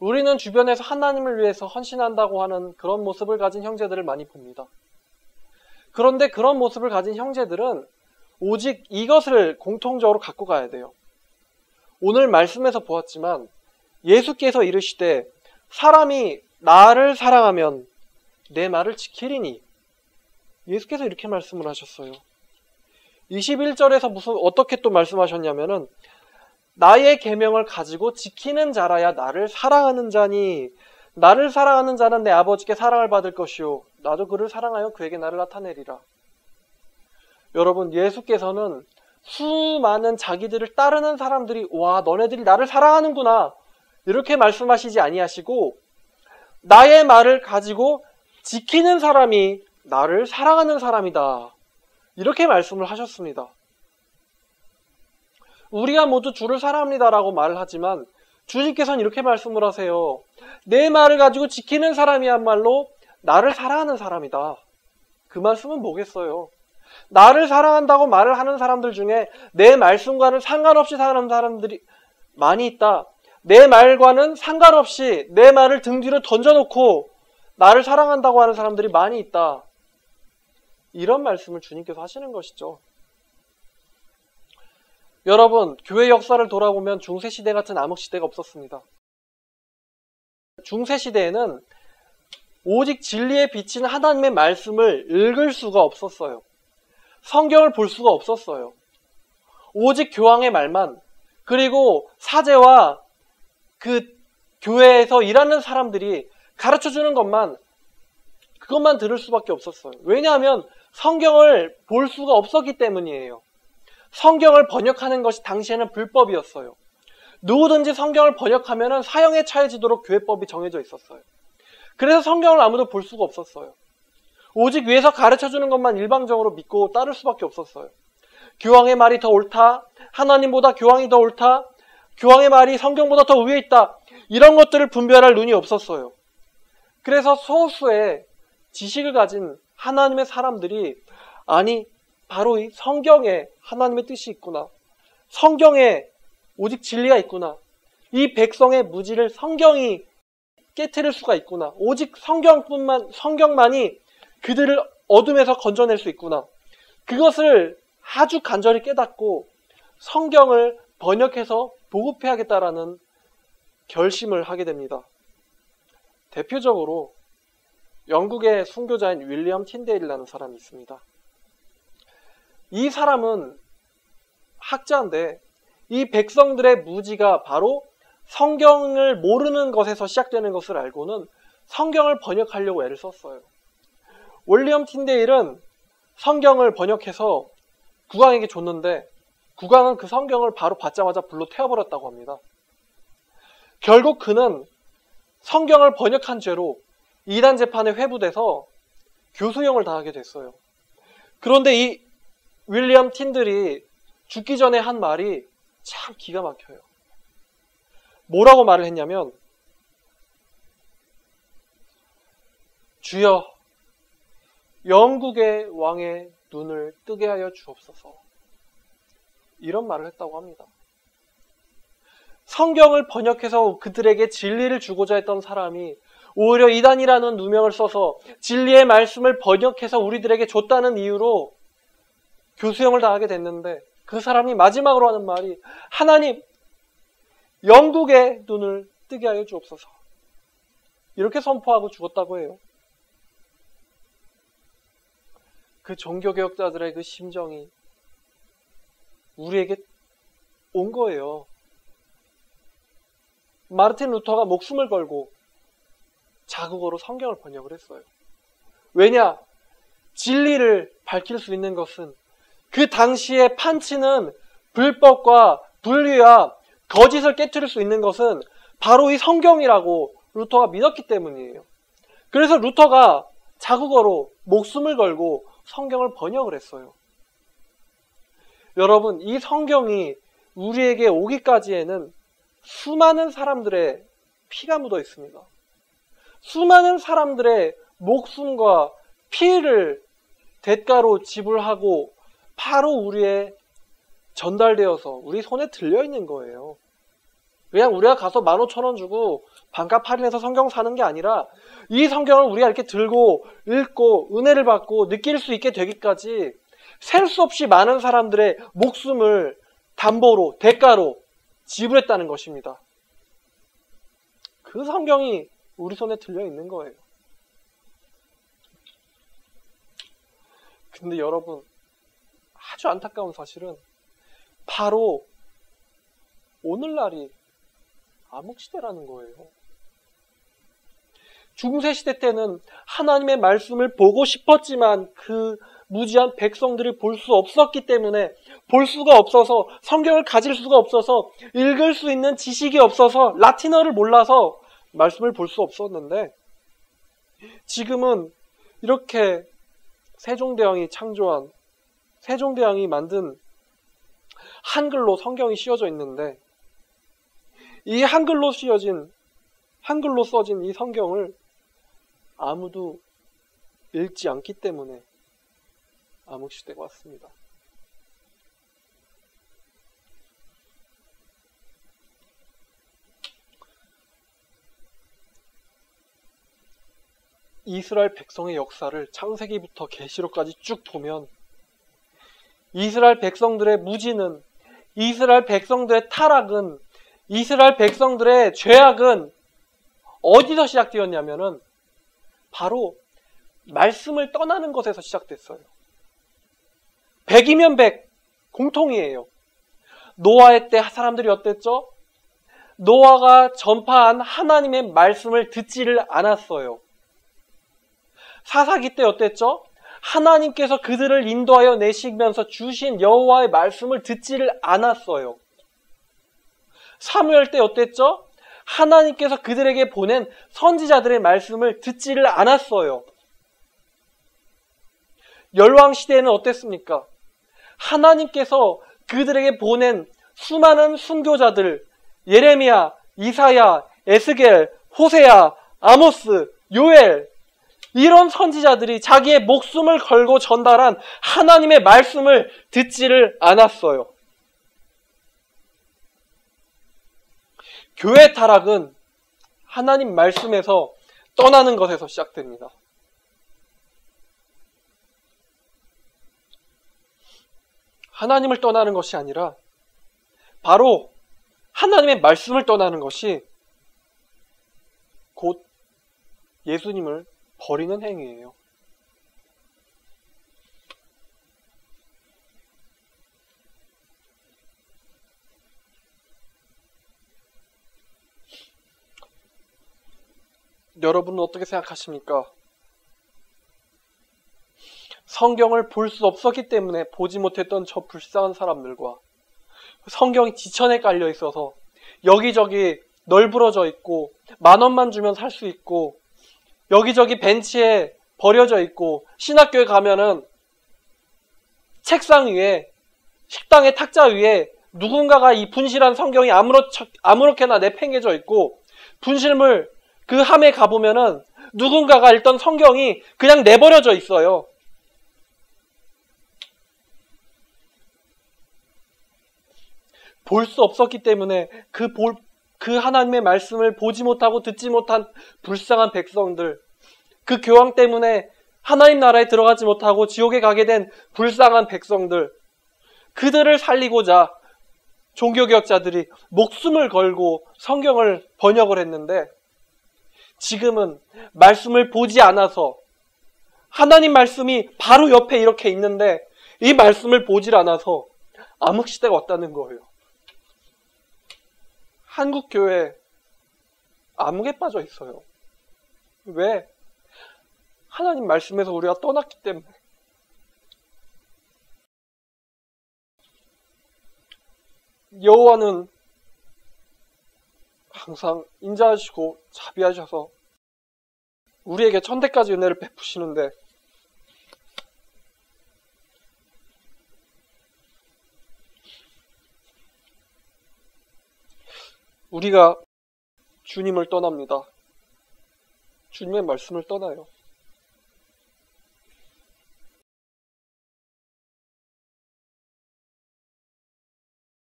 우리는 주변에서 하나님을 위해서 헌신한다고 하는 그런 모습을 가진 형제들을 많이 봅니다. 그런데 그런 모습을 가진 형제들은 오직 이것을 공통적으로 갖고 가야 돼요. 오늘 말씀에서 보았지만 예수께서 이르시되 사람이 나를 사랑하면 내 말을 지키리니 예수께서 이렇게 말씀을 하셨어요. 21절에서 무슨 어떻게 또 말씀하셨냐면은 나의 계명을 가지고 지키는 자라야 나를 사랑하는 자니 나를 사랑하는 자는 내 아버지께 사랑을 받을 것이요 나도 그를 사랑하여 그에게 나를 나타내리라. 여러분 예수께서는 수많은 자기들을 따르는 사람들이 와 너네들이 나를 사랑하는구나 이렇게 말씀하시지 아니하시고 나의 말을 가지고 지키는 사람이 나를 사랑하는 사람이다. 이렇게 말씀을 하셨습니다. 우리가 모두 주를 사랑합니다라고 말을 하지만 주님께서는 이렇게 말씀을 하세요. 내 말을 가지고 지키는 사람이야말로 나를 사랑하는 사람이다. 그 말씀은 뭐겠어요? 나를 사랑한다고 말을 하는 사람들 중에 내 말씀과는 상관없이 사는 사람들이 많이 있다. 내 말과는 상관없이 내 말을 등 뒤로 던져놓고 나를 사랑한다고 하는 사람들이 많이 있다. 이런 말씀을 주님께서 하시는 것이죠. 여러분, 교회 역사를 돌아보면 중세시대 같은 암흑시대가 없었습니다. 중세시대에는 오직 진리에 비친 하나님의 말씀을 읽을 수가 없었어요. 성경을 볼 수가 없었어요. 오직 교황의 말만, 그리고 사제와 그 교회에서 일하는 사람들이 가르쳐 주는 것만, 그것만 들을 수밖에 없었어요. 왜냐하면 성경을 볼 수가 없었기 때문이에요. 성경을 번역하는 것이 당시에는 불법이었어요. 누구든지 성경을 번역하면 사형에 처해지도록 교회법이 정해져 있었어요. 그래서 성경을 아무도 볼 수가 없었어요. 오직 위에서 가르쳐 주는 것만 일방적으로 믿고 따를 수밖에 없었어요. 교황의 말이 더 옳다. 하나님보다 교황이 더 옳다. 교황의 말이 성경보다 더 위에 있다. 이런 것들을 분별할 눈이 없었어요. 그래서 소수의 지식을 가진 하나님의 사람들이 아니 바로 이 성경에 하나님의 뜻이 있구나. 성경에 오직 진리가 있구나. 이 백성의 무지를 성경이 깨뜨릴 수가 있구나. 오직 성경뿐만 성경만이 그들을 어둠에서 건져낼 수 있구나. 그것을 아주 간절히 깨닫고 성경을 번역해서 보급해야겠다라는 결심을 하게 됩니다. 대표적으로 영국의 순교자인 윌리엄 틴데일이라는 사람이 있습니다. 이 사람은 학자인데 이 백성들의 무지가 바로 성경을 모르는 것에서 시작되는 것을 알고는 성경을 번역하려고 애를 썼어요. 윌리엄 틴데일은 성경을 번역해서 국왕에게 줬는데 국왕은 그 성경을 바로 받자마자 불로 태워버렸다고 합니다. 결국 그는 성경을 번역한 죄로 이단 재판에 회부돼서 교수형을 당하게 됐어요. 그런데 이 윌리엄 틴들이 죽기 전에 한 말이 참 기가 막혀요. 뭐라고 말을 했냐면, 주여, 영국의 왕의 눈을 뜨게 하여 주옵소서. 이런 말을 했다고 합니다. 성경을 번역해서 그들에게 진리를 주고자 했던 사람이 오히려 이단이라는 누명을 써서 진리의 말씀을 번역해서 우리들에게 줬다는 이유로 교수형을 당하게 됐는데 그 사람이 마지막으로 하는 말이 하나님 영국의 눈을 뜨게 하여 주옵소서. 이렇게 선포하고 죽었다고 해요. 그 종교개혁자들의 그 심정이 우리에게 온 거예요. 마르틴 루터가 목숨을 걸고 자국어로 성경을 번역을 했어요. 왜냐? 진리를 밝힐 수 있는 것은 그 당시에 판치는 불법과 불리와 거짓을 깨뜨릴 수 있는 것은 바로 이 성경이라고 루터가 믿었기 때문이에요. 그래서 루터가 자국어로 목숨을 걸고 성경을 번역을 했어요. 여러분, 이 성경이 우리에게 오기까지에는 수많은 사람들의 피가 묻어 있습니다. 수많은 사람들의 목숨과 피를 대가로 지불하고 바로 우리의 전달되어서 우리 손에 들려 있는 거예요. 그냥 우리가 가서 15,000원 주고 반값 할인해서 성경 사는 게 아니라 이 성경을 우리가 이렇게 들고 읽고 은혜를 받고 느낄 수 있게 되기까지 셀 수 없이 많은 사람들의 목숨을 담보로 대가로 지불했다는 것입니다. 그 성경이 우리 손에 들려 있는 거예요. 근데 여러분 아주 안타까운 사실은 바로 오늘날이 암흑시대라는 거예요. 중세 시대 때는 하나님의 말씀을 보고 싶었지만 그 무지한 백성들이 볼 수 없었기 때문에 볼 수가 없어서 성경을 가질 수가 없어서 읽을 수 있는 지식이 없어서 라틴어를 몰라서 말씀을 볼 수 없었는데 지금은 이렇게 세종대왕이 창조한 세종대왕이 만든 한글로 성경이 씌워져 있는데 이 한글로 씌어진 한글로 써진 이 성경을 아무도 읽지 않기 때문에 암흑시대가 왔습니다. 이스라엘 백성의 역사를 창세기부터 계시록까지 쭉 보면 이스라엘 백성들의 무지는 이스라엘 백성들의 타락은 이스라엘 백성들의 죄악은 어디서 시작되었냐면은 바로 말씀을 떠나는 것에서 시작됐어요. 백이면 백 공통이에요. 노아의 때 사람들이 어땠죠? 노아가 전파한 하나님의 말씀을 듣지를 않았어요. 사사기 때 어땠죠? 하나님께서 그들을 인도하여 내시면서 주신 여호와의 말씀을 듣지를 않았어요. 사무엘 때 어땠죠? 하나님께서 그들에게 보낸 선지자들의 말씀을 듣지를 않았어요. 열왕 시대에는 어땠습니까? 하나님께서 그들에게 보낸 수많은 순교자들 예레미야, 이사야, 에스겔, 호세야, 아모스, 요엘 이런 선지자들이 자기의 목숨을 걸고 전달한 하나님의 말씀을 듣지를 않았어요. 교회 타락은 하나님 말씀에서 떠나는 것에서 시작됩니다. 하나님을 떠나는 것이 아니라 바로 하나님의 말씀을 떠나는 것이 곧 예수님을 버리는 행위예요. 여러분은 어떻게 생각하십니까? 성경을 볼 수 없었기 때문에 보지 못했던 저 불쌍한 사람들과 성경이 지천에 깔려 있어서 여기저기 널브러져 있고 만 원만 주면 살 수 있고 여기저기 벤치에 버려져 있고 신학교에 가면은 책상 위에 식당의 탁자 위에 누군가가 이 분실한 성경이 아무렇게나 내팽개져 있고 분실물 그 함에 가보면은 누군가가 읽던 성경이 그냥 내버려져 있어요. 볼 수 없었기 때문에 그 볼, 그 하나님의 말씀을 보지 못하고 듣지 못한 불쌍한 백성들, 그 교황 때문에 하나님 나라에 들어가지 못하고 지옥에 가게 된 불쌍한 백성들, 그들을 살리고자 종교개혁자들이 목숨을 걸고 성경을 번역을 했는데 지금은 말씀을 보지 않아서 하나님 말씀이 바로 옆에 이렇게 있는데 이 말씀을 보질 않아서 암흑시대가 왔다는 거예요. 한국 교회 암흑에 빠져 있어요. 왜? 하나님 말씀에서 우리가 떠났기 때문에. 여호와는 항상 인자하시고 자비하셔서 우리에게 천대까지 은혜를 베푸시는데 우리가 주님을 떠납니다. 주님의 말씀을 떠나요.